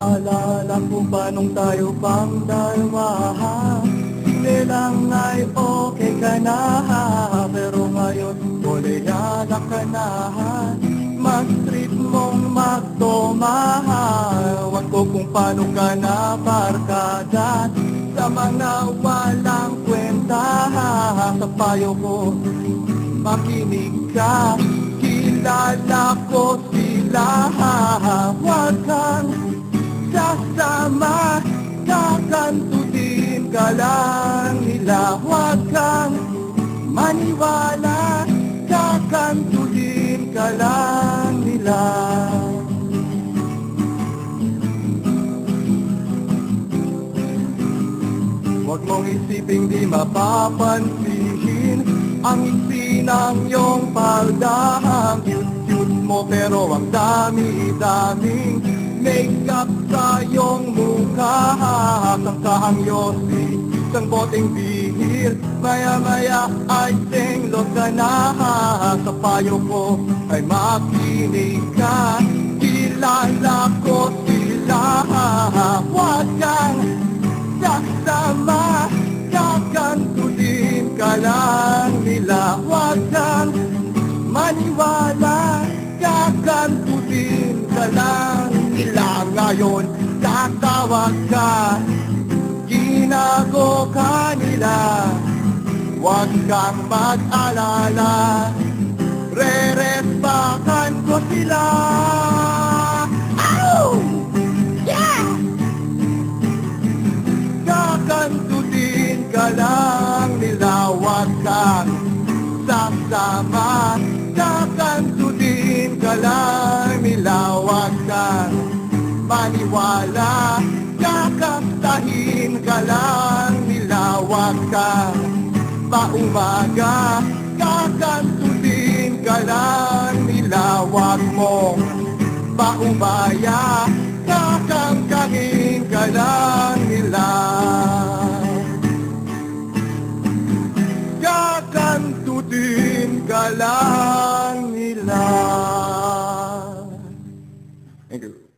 Alala ko pa nung tayo pang dalawa? Hindi lang ay okay ka na Pero ngayon koleyala ka na Mag-trip mong magtumahawan ko kung paano ka na barkada Sa mga walang kwenta Sa payo ko makinig ka. Kilala ko sila Huwag ka lang nila Huwag kang maniwala Kakantutin ka lang nila. Huwag mong isiping di mapapansin Ang iksi ng iyong paldahang Cute-cute mo pero ang dami-daming Makeup sa iyong mukha Kang kahang yosi Isang boteng bihir. Maya-maya ay singlot ka na Sa payo ko ay makinig ka. Kilala ko sila Huwag kang sasama Kakantutin ka lang nila. Huwag kang maniwala Kakantutin ka lang nila. Ngayon tatawag ka Ginago ka nila Huwag kang mag-alala Re-respakan ko sila Ow! Yeah! Kakantutin ka lang nila Huwag kang sasama Kakantutin ka lang nila Huwag kang maniwala. Kakastahin ka lang, nilawak ka. Paumaga, kakantutin ka lang Nilawak mo, paumaya Kakangkangin ka lang nila. Kakantutin ka lang nila. Thank you.